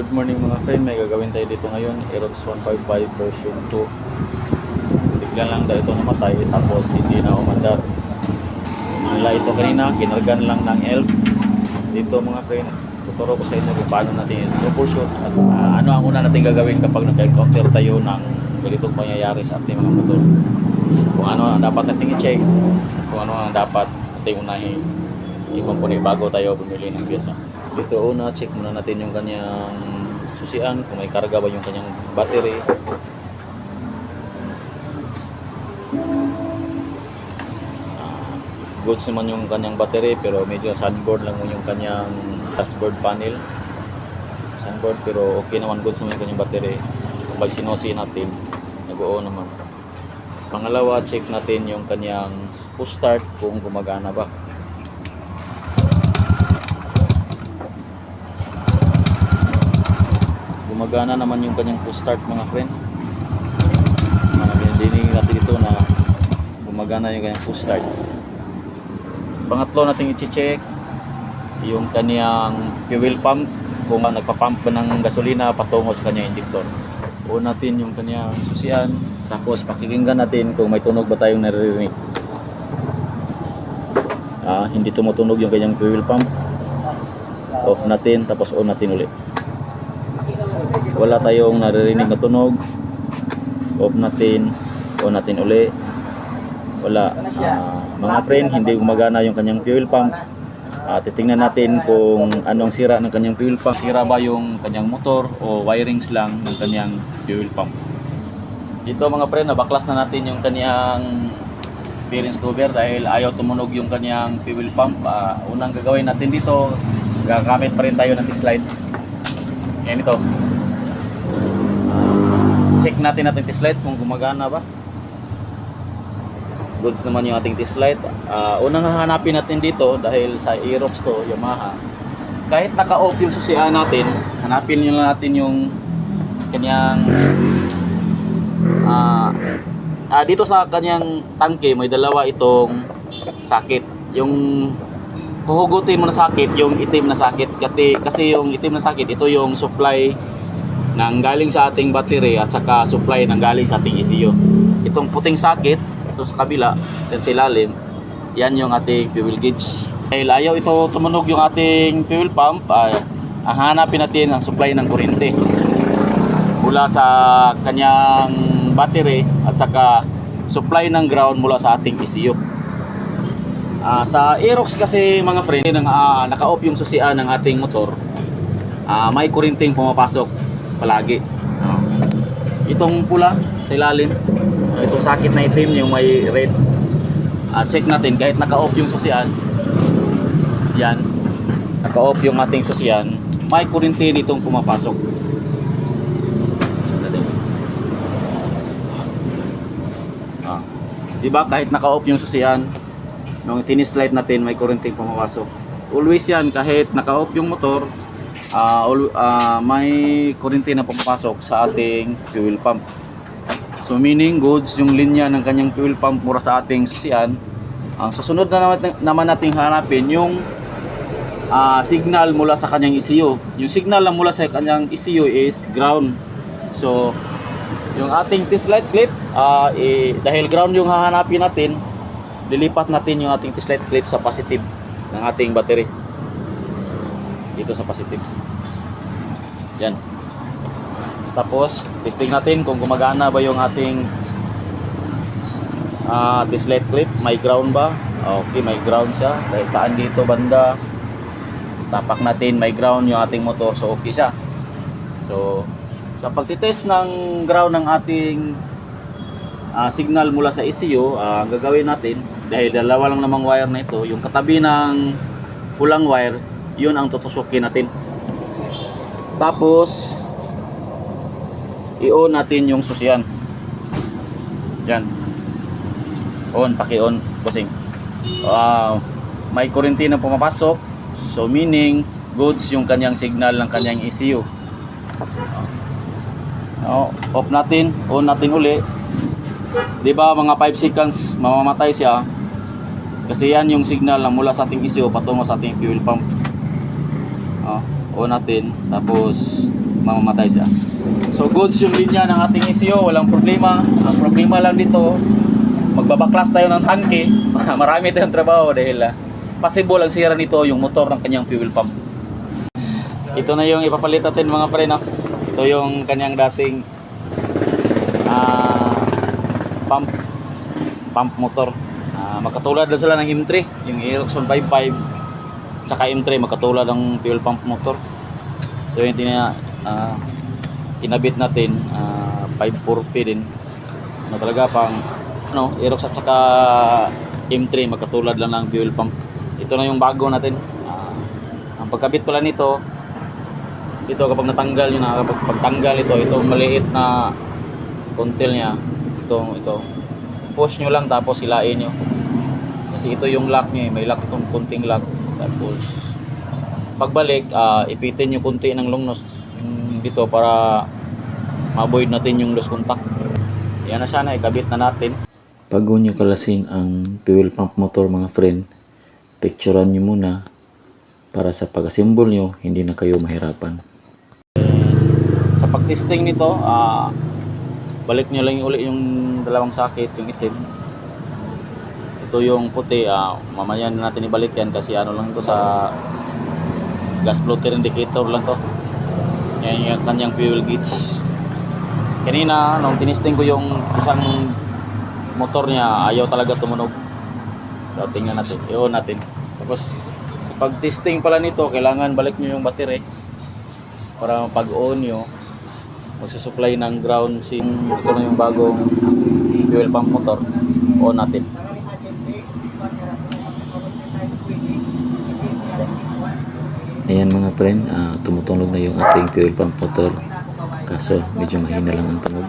Good morning mga friend, may gagawin tayo dito ngayon. Aerox 155 version 2 Bigla lang daw ito namatay tapos hindi na umandar. Nila ito kanina, kinargan lang ng elf. Dito mga friend, tuturo ko sa inyo kung paano natin troubleshoot At ah, ano ang una natin gagawin kapag nag-encounter tayo ng ganitong pangyayari sa ating mga motor. Kung ano ang dapat natin i-check Kung ano ang dapat natin unahin. I-company bago tayo bumili ng pyesa dito una check muna natin yung kanyang susian kung may karga ba yung kanyang battery. Ah, goods naman yung kanyang battery pero medyo sunboard lang yung kanyang dashboard panel. Sunboard pero okay naman goods naman yung kanyang battery. Kapag sinosi natin nag-oo naman. Pangalawa check natin yung kanyang push start kung gumagana ba gumagana naman yung kanyang push start mga friend. Uh, dinig natin ito na gumagana yung kanyang push start pangatlo natin i-check yung kanyang fuel pump kung nagpa-pump ba ng gasolina patungo sa kanyang injector. O natin yung kanyang susian tapos pakikinggan natin kung may tunog ba tayong naririnig. Ah, hindi tumutunog yung kanyang fuel pump. Off natin tapos on natin ulit wala tayong naririnig na tunog. Off natin. On natin uli. Wala. Ah, mga friend hindi gumagana yung kanyang fuel pump. Ah, titingnan natin kung anong sira ng kanyang fuel pump. Sira ba yung kanyang motor o wirings lang ng kanyang fuel pump? Dito mga friend nabaklas na natin yung kanyang bearings cover dahil ayaw tumunog yung kanyang fuel pump. Ah, unang gagawin natin dito gagamit pa rin tayo ng slide. Yan ito check natin natin test light kung gumagana ba. Goods naman yung ating test light. Ah, unang hahanapin natin dito dahil sa Aerox to Yamaha. Kahit naka-off yung susian natin hanapin nyo natin yung kanyang ah ah, dito sa kanyang tangke may dalawa itong sakit. Yung huhugutin mo na sakit yung itim na sakit. Kasi, kasi yung itim na sakit ito yung supply ng galing sa ating battery at saka supply ng galing sa ating ECU. Itong puting sakit, ito sa kabila, yan sa ilalim, yan yung ating fuel gauge. Dahil ayaw ito tumunog yung ating fuel pump, ay ang hanapin natin ang supply ng kuryente mula sa kanyang battery at saka supply ng ground mula sa ating ECU. Ah, sa Aerox kasi mga friend, nang ah, naka-off yung susian ng ating motor, ah, may kuryenteng pumapasok palagi. Ah. Itong pula sa ilalim, itong sakit na itim yung may red. Ah, check natin kahit naka-off yung susian. Yan. Naka-off yung ating susian, may kuryente ditong pumapasok. Ah. 'Di ba kahit naka-off yung susian, nung tinislight natin may kuryenteng pumapasok. Always yan kahit naka-off yung motor, al- ah, may kuryente na pumapasok sa ating fuel pump. So meaning goods yung linya ng kanyang fuel pump mura sa ating susian. Ang susunod na naman, naman nating hanapin yung ah, signal mula sa kanyang ECU. Yung signal na mula sa kanyang ECU is ground. So yung ating test light clip ah, eh, dahil ground yung hahanapin natin, lilipat natin yung ating test light clip sa positive ng ating battery. Dito sa positive. Yan. Tapos, testing natin kung gumagana ba yung ating test light clip. May ground ba? Okay, may ground siya. Kahit saan dito banda. Tapak natin, may ground yung ating motor. So, okay siya. So, sa pagtitest ng ground ng ating ah, signal mula sa ECU, ah, ang gagawin natin, dahil dalawa lang namang wire na ito, yung katabi ng pulang wire, yun ang tutusukin natin. Tapos, i-on natin yung susian. Yan. On, paki-on, bossing. Wow. May kuryente na pumapasok. So, meaning, goods yung kanyang signal ng kanyang ECU. No, off natin, on natin uli. 'Di ba mga 5 seconds mamamatay siya. Kasi yan yung signal na mula sa ating ECU patungo sa ating fuel pump. On natin tapos mamamatay siya. So goods yung linya ng ating ECO, walang problema. Ang problema lang dito, magbabaklas tayo ng tangke. Marami tayong trabaho dahil ah, possible ang sira nito yung motor ng kanyang fuel pump. Ito na yung ipapalit natin mga pre? Ito yung kanyang dating ah, pump pump motor. Ah, magkatulad na sila ng M3, yung Ericsson 55 tsaka M3 magkatulad ng fuel pump motor. So yung tina, ah, kinabit natin ah, 540p din. Ano talaga pang ano, Aerox at saka M3 magkatulad lang ng fuel pump. Ito na yung bago natin. Ah, ang pagkabit pala nito ito kapag natanggal nyo na kapag pagtanggal ito itong maliit na kontil niya itong ito push nyo lang tapos hilain nyo kasi ito yung lock niya eh. may lock itong kunting lock tapos pagbalik ah, ipitin nyo kunti ng long nose yung dito para ma-avoid natin yung loose contact. Yan na sana ikabit na natin. Bago nyo kalasin ang fuel pump motor mga friend, picturean nyo muna para sa pag-assemble nyo, hindi na kayo mahirapan. sa pagtesting nito ah balik nyo lang uli yung dalawang sakit yung itim ito yung puti ah mamaya na natin ibalik yan kasi ano lang to sa gas floater indicator lang to. Yan yung kanyang fuel gauge. Kanina nung tinesting ko yung isang motor niya ayaw talaga tumunog. So tingnan natin i-on natin. Tapos sa pag-testing pala nito kailangan balik nyo yung battery para pag on nyo. Magsusupply ng ground sim. Ito na yung bagong fuel pump motor. On natin Ayan mga friend, ah, tumutunog na yung ating fuel pump motor. Kaso medyo mahina lang ang tunog.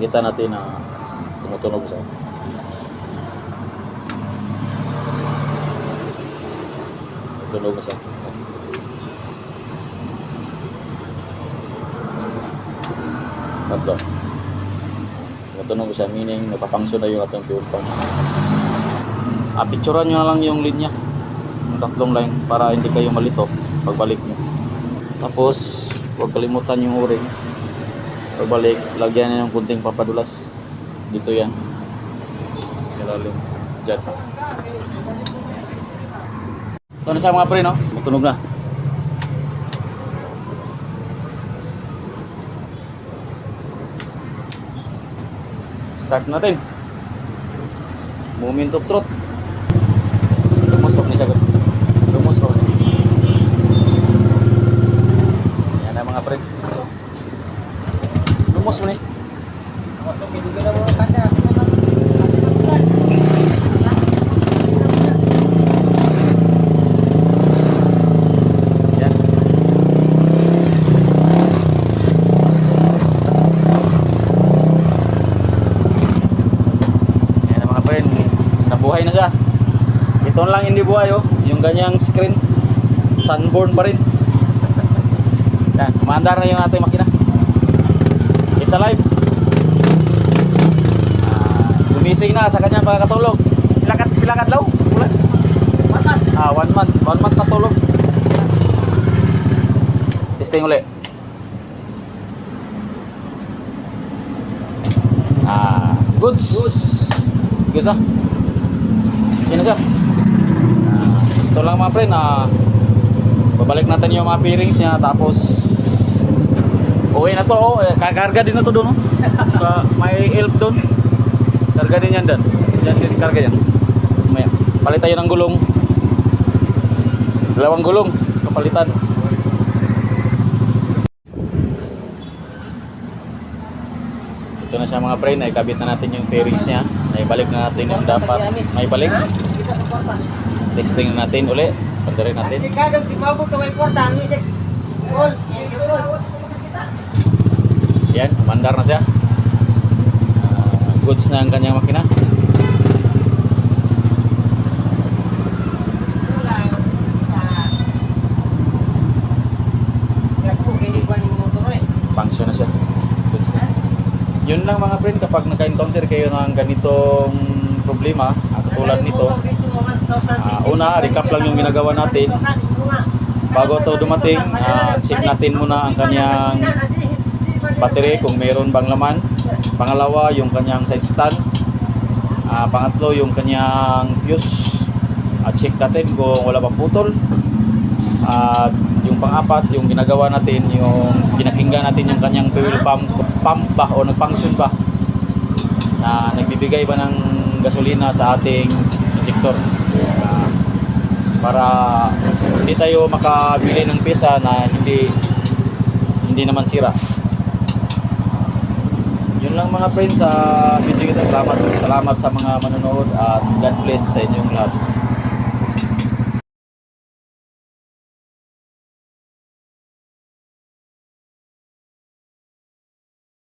kita natin na tumutunog siya. Tunog siya. Tatlo. Tumutunog siya meaning napapangso na yung ating fuel pump. Ah, picturean nyo lang yung linya tatlong line para hindi kayo malito pagbalik nyo tapos huwag kalimutan yung o-ring pagbalik lagyan nyo ng kunting papadulas. Dito yan. Ilalim. Dyan ito na sa mga pre no? Matunog na. Start natin. Moment of truth lumos pa ni sagot lumos pa yan na mga pre lumos mo ni yan na siya. Ito lang hindi buhay oh. Yung ganyang screen sunburn pa rin. Yan umaandar na yung ating makina. It's alive Ah, gumising na sa kanyang pagkatulog pilakat pilakat daw. Bulan one month. Ah one month. One month natulog testing uli ah goods. Goods. Goods ah yan na siya Ah, ito lang mga pre na babalik natin yung mga bearings niya tapos uwi na to oh. Kakarga din na to doon oh. sa may elf doon karga din yan doon. Dyan din karga yan. Maya. palit tayo ng gulong. Dalawang gulong. Kapalitan. Ito na siya mga pre. Naikabit na natin yung fairings niya. Naibalik na natin yung dapat. Naibalik. Testing na natin uli. Pandarin natin. Hindi ka daw timabot ka may kwarta ang. All, Yan, mandar na siya. Goods na ang kanyang makina. Function na siya. Goods na. Yun lang mga friend, kapag naka-encounter kayo ng ganitong problema, ah, katulad nito, ah, una, recap lang yung ginagawa natin. bago to dumating, ah, check natin muna ang kanyang battery kung mayroon bang laman. Pangalawa, yung kanyang side stand. Ah, pangatlo, yung kanyang fuse. At check natin kung wala bang putol. At yung pang-apat, yung ginagawa natin, yung pinakinggan natin yung kanyang fuel pump, pump ba o nag-function ba na nagbibigay ba ng gasolina sa ating injector. Ah, para hindi tayo makabili ng pesa na hindi hindi naman sira. Yun lang mga friends sa video kita. Salamat, salamat sa mga manonood at God bless sa inyong lahat.